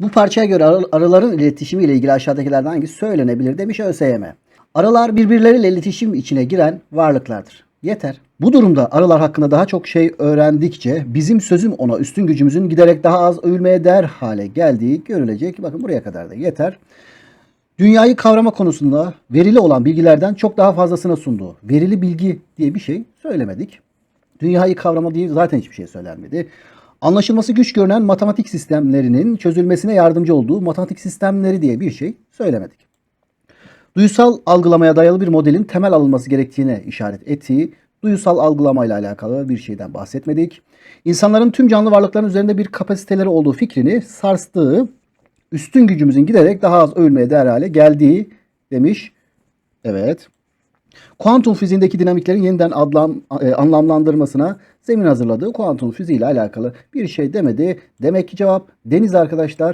Bu parçaya göre ar- arıların iletişimi ile ilgili aşağıdakilerden hangisi söylenebilir demiş ÖSYM. Arılar birbirleriyle iletişim içine giren varlıklardır. Yeter. Bu durumda arılar hakkında daha çok şey öğrendikçe bizim sözüm ona üstün gücümüzün giderek daha az övülmeye değer hale geldiği görülecek. Bakın buraya kadar da yeter. Dünyayı kavrama konusunda verili olan bilgilerden çok daha fazlasına sunduğu. Verili bilgi diye bir şey söylemedik. Dünyayı kavrama diye zaten hiçbir şey söylenmedi. Anlaşılması güç görünen matematik sistemlerinin çözülmesine yardımcı olduğu matematik sistemleri diye bir şey söylemedik. Duyusal algılamaya dayalı bir modelin temel alınması gerektiğine işaret ettiği duyusal algılamayla alakalı bir şeyden bahsetmedik. İnsanların tüm canlı varlıkların üzerinde bir kapasiteleri olduğu fikrini sarstığı, üstün gücümüzün giderek daha az övülmeye değer hale geldiği demiş. Evet. Kuantum fiziğindeki dinamiklerin yeniden adlam, e, anlamlandırmasına zemin hazırladığı kuantum fiziği ile alakalı bir şey demedi. Demek ki cevap deniz arkadaşlar.